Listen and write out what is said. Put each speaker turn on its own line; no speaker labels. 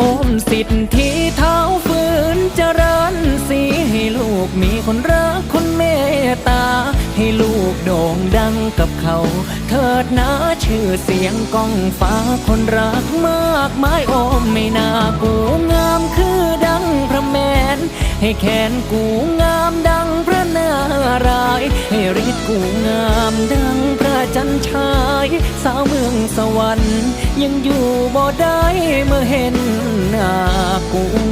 อมสิทธิเท้าฝืนเจริญสีให้ลูกมีคนรักคนเมตตา ให้ลูกโด่งดังกับเขา เถิดนะชื่อเสียงก้องฟ้าคนรักมากมายโอมไม่น่ากูงามคือดังพระแมน ให้แขนกูงามดังพระนาราย ให้ฤทธิ์กูงามดัง จันทร์ชาย สาวเมืองสวรรค์ ยังอยู่บ่ได้เมื่อเห็นหน้ากู